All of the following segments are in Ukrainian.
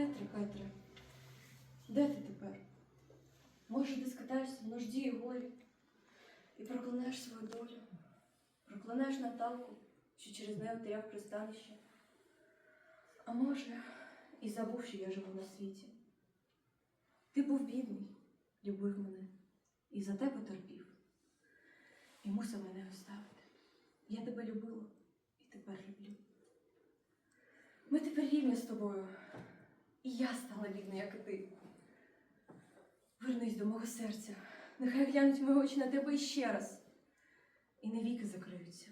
Петре, Петре, де ти тепер? Може, ти скатаєшся в нужді і горі і проклинаєш свою долю, проклинаєш Наталку, що через неї втеряв пристанище. А може, і забув, що я живу на світі. Ти був бідний, любив мене, і за тебе терпів, і мусив мене оставити. Я тебе любила і тепер люблю. Ми тепер рівні з тобою, і я стала рівна, як і ти. Вернись до мого серця, нехай глянуть мої очі на тебе іще раз, і навіки закриються.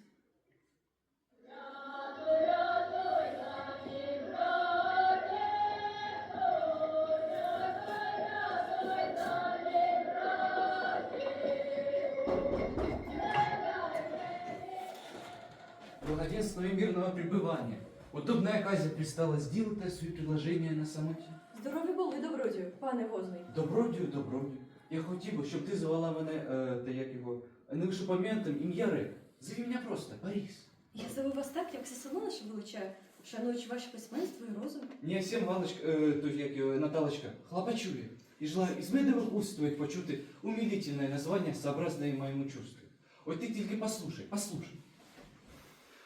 Благоденствия и мирного пребывания. Удобная оказия пристала сделать свои предложения на самоті. Здорові були, добродію, пане возний. Добродію, добродію. Я хотів би, щоб ти звала мене, е, та як його, не лише пам'ятом, ім'я Рек. Зови мене просто, Борис. Я зову вас так, як все село наше величає, шануючи ваше письменство і розум. Не всім Галочка, е, то як його, Наталочка, хлопочує. І желаю із медових уст твоїх почути умилительне названня, сообразне моєму чувству. От ти тільки послушай, послушай.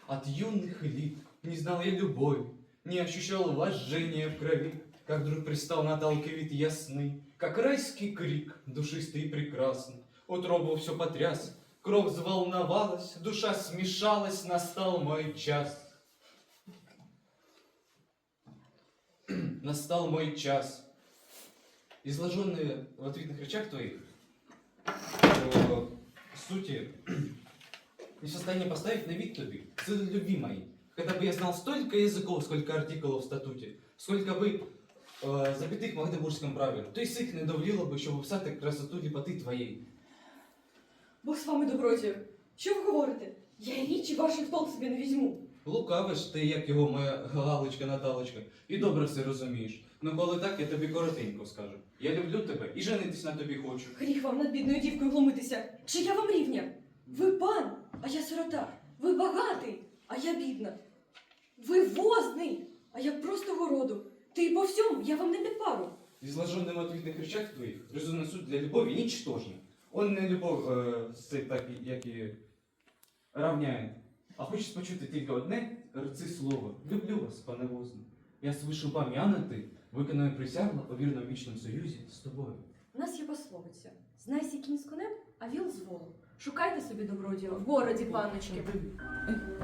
От юных лет не знал я любовь, не ощущал вожжения в крови, как вдруг пристал Наталке вид ясный, как райский крик, душистый и прекрасный. Утробу все потряс, кровь взволновалась, душа смешалась, настал мой час. Настал мой час. Изложенные в ответных речах твоих сути не в состоянии поставить на вид тобі, целой любви моей. Когда бы я знал столько языков, сколько артикулов в статуті, сколько бы э, запятых в Магдебургському праві, то й сих не довліло би, щоб описати красоту ліпоти твоєї. Бог з вами добродію. Що ви говорите? Я і річі ваших толк собі не візьму. Лукавиш ти, як його моя галочка Наталочка, і добре все розумієш. Ну коли так, я тобі коротенько скажу. Я люблю тебе і женитись на тобі хочу. Гріх вам над бідною дівкою глумитися. Чи я вам рівня? Ви пан, а я сирота. Ви багатий, а я бідна. Ви возний, а я просто городу. Ти по всьому, я вам не під пару. Изложенным в ответных речах твоих резонный суд для любови ничтожный. Он не любов е, це так, як і равняє. А хочеш почути тільки одне рци слово. Люблю вас, пане Возно. Я свишу пам'янити, виконую присягу у вірному вічному союзі з тобою. У нас є пословиця. Знайся кінь з конем, а віл з волом. Шукайте собі добродію в городі, панночки. Е,